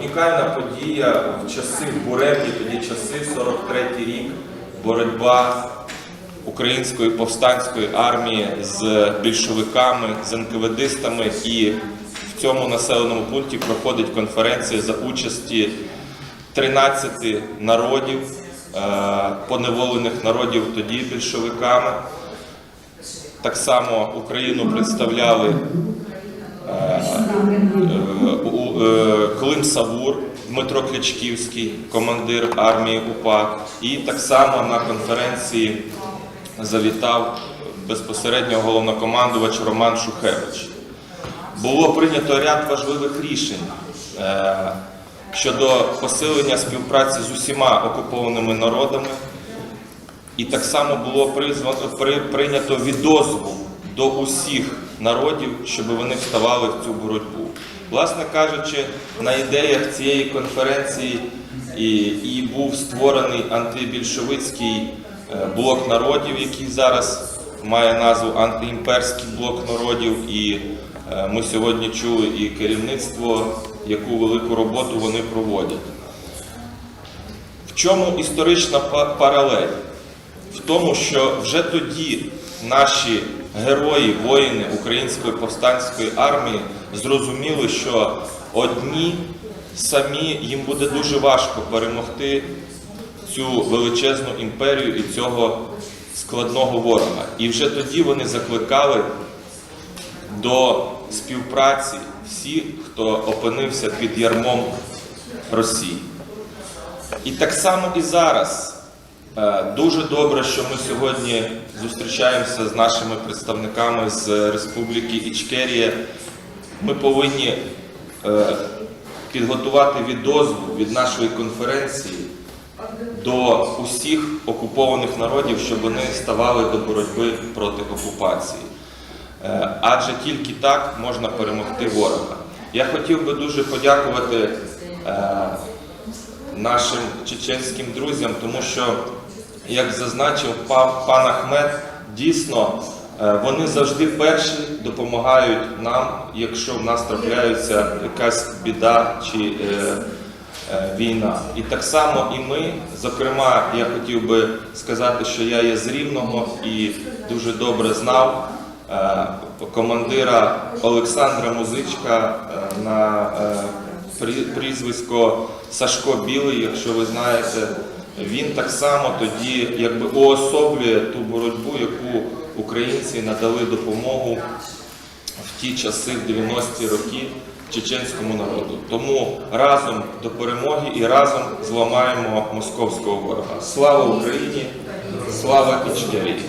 унікальна подія в часи буремні, тоді часи, 43-й рік, боротьба української повстанської армії з більшовиками, з НКВДистами. І в цьому населеному пункті проходить конференція за участі 13 народів, е, поневолених народів тоді більшовиками. Так само Україну представляли Клим Савур, Дмитро Клячківський, командир армії УПА. І так само на конференції завітав безпосередньо головнокомандувач Роман Шухевич. Було прийнято ряд важливих рішень е, щодо посилення співпраці з усіма окупованими народами. І так само було прийнято відозву до усіх народів, щоб вони вставали в цю боротьбу. Власне кажучи, на ідеях цієї конференції і, і був створений антибільшовицький е, блок народів, який зараз має назву антиімперський блок народів. І е, ми сьогодні чули і керівництво, яку велику роботу вони проводять. В чому історична паралель? Тому, що вже тоді наші герої, воїни Української повстанської армії зрозуміли, що одні самі їм буде дуже важко перемогти цю величезну імперію і цього складного ворога. І вже тоді вони закликали до співпраці всіх, хто опинився під ярмом Росії. І так само і зараз. Е, Дуже добре, що ми сьогодні зустрічаємося з нашими представниками з Республіки Ічкерія. Ми повинні е, підготувати відозву від нашої конференції до усіх окупованих народів, щоб вони ставали до боротьби проти окупації. Е, Адже тільки так можна перемогти ворога. Я хотів би дуже подякувати нашим чеченським друзям, тому що, як зазначив пан Ахмед, дійсно е, вони завжди перші допомагають нам, якщо в нас трапляється якась біда чи е, е, війна. І так само і ми, зокрема, я хотів би сказати, що я є з Рівного і дуже добре знав командира Олександра Музичка на прізвисько Сашко Білий, якщо ви знаєте, він так само тоді якби уособлює ту боротьбу, яку українці надали допомогу в ті часи, в 90-ті роки чеченському народу. Тому разом до перемоги і разом зламаємо московського ворога. Слава Україні! Слава Ічкерії!